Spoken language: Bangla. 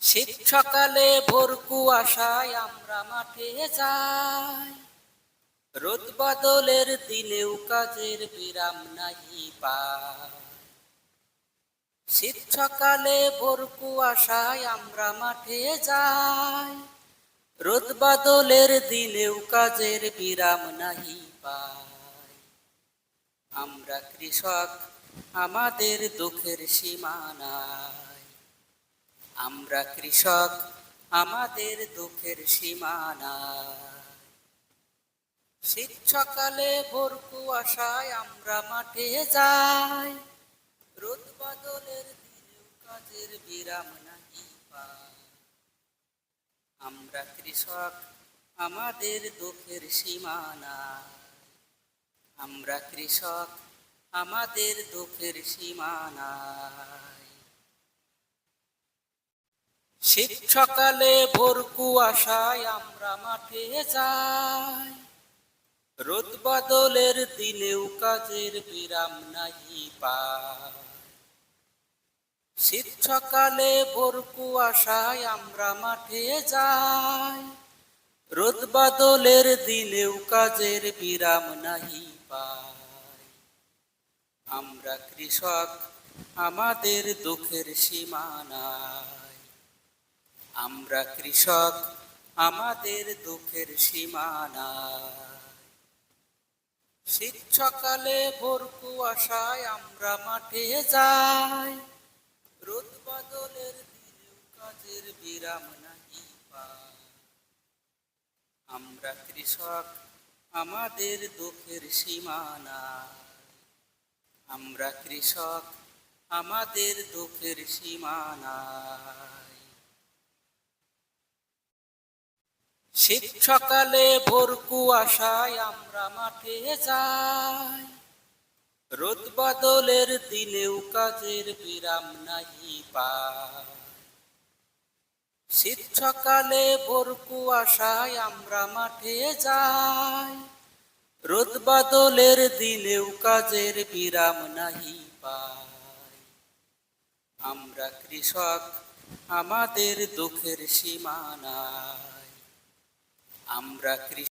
শীত সকালে ভোর কুয়াশায় আমরা মাঠে যাই। রোদ বদলের দিনেও কাজের বিরাম নাহি পাই। শীত সকালে ভোর কুয়াশায় আমরা মাঠে যাই। রোদ বাদলের দিনেও কাজের বিরাম নাহি পাই। আমরা কৃষক, আমাদের দুঃখের সীমানায়। আমরা কৃষক, আমাদের দুঃখের সীমানা। শীত সকালে ভোর কুয়াশায় আমরা মাঠে যাই। রোদ বাদলের কাজের বিরাম নাহি আমরা কৃষক, আমাদের দুঃখের সীমানা। আমরা কৃষক, আমাদের দুঃখের সীমানায় শীত সকালে ভোর কুয়াশায় আমরা মাঠে যাই। রোদ বদলের দিনেও কাজের বিরাম নাই পাই। শীত সকালে ভোর কুয়াশায় আমরা মাঠে যাই। রোদ বাদলের দিনেও কাজের বিরাম নাহি পাই। আমরা কৃষক, আমাদের দুঃখের সীমানায়। আমরা কৃষক, আমাদের দুঃখের সীমানা। শীত সকালে ভোর কুয়াশায় আমরা মাঠে যাই। রোদ বাদলের কাজের বিরাম নাহি আমরা কৃষক, আমাদের দুঃখের সীমানা। আমরা কৃষক, আমাদের দুঃখের সীমানায় শীত সকালে ভোর কুয়াশায় আমরা মাঠে যাই। রোদ বদলের দিনেও কাজের বিরাম নাহি পাই। শীত সকালে ভোর কুয়াশায় আমরা মাঠে যাই। রোদ বাদলের দিনেও কাজের বিরাম নাহি পাই। আমরা কৃষক, আমাদের দুঃখের সীমানায় আমরা কৃষক